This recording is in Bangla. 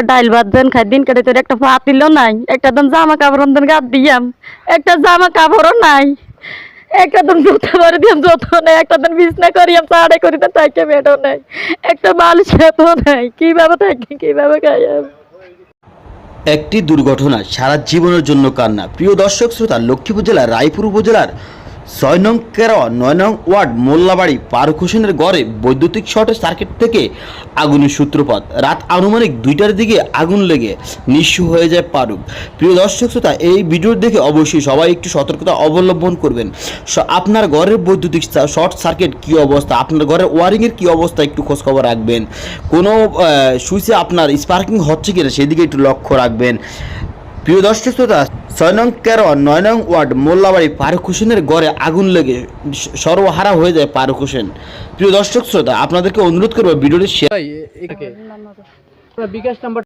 ডাইল ভাত দেন খাই, দিন কাটে তোর একটা পাতিলও নাই। একটা দিন জামা কাপড় দেন দিয়াম। একটা জামা কাপড়ও নাই। একটা দিন জুতা দিয়াম একটা দিন বিছনা করিয়াম সাড়ে করি তো তাইকে নাই। একটা বালিশ তো নাই। কীভাবে থাকি, কীভাবে খাইয়াম? একটি দুর্ঘটনা সারা জীবনের জন্য কান্না। প্রিয় দর্শক, শ্রোতা, লক্ষ্মীপুর জেলার, রায়পুর উপজেলার ছয় নং কেরোয়া নয় নং ওয়ার্ড মোল্লাবাড়ি পারুক হোসেনের গড়ে বৈদ্যুতিক শর্টের সার্কিট থেকে আগুনের সূত্রপাত। রাত আনুমানিক দুইটার দিকে আগুন লেগে নিঃস্ব হয়ে যায় পারুক প্রিয় দর্শক শ্রোতা, এই ভিডিও দেখে অবশ্যই সবাই একটু সতর্কতা অবলম্বন করবেন। আপনার ঘরের বৈদ্যুতিক শর্ট সার্কিট কী অবস্থা? আপনার ঘরের ওয়ারিংয়ের কী অবস্থা? একটু খোঁজখবর রাখবেন। কোনো সুইচে আপনার স্পার্কিং হচ্ছে কিনা সেদিকে একটু লক্ষ্য রাখবেন। প্রিয় দর্শক শ্রোতা ছয় নং তেরো নয় নং ওয়ার্ড মোল্লাবাড়ি ফারুক হোসেনের গড়ে আগুন লেগে সর্বহারা হয়ে যায় ফারুক হোসেন। প্রিয় দর্শক শ্রোতা আপনাদেরকে অনুরোধ করব ভিডিওটি শেয়ার বিকাশ নাম্বার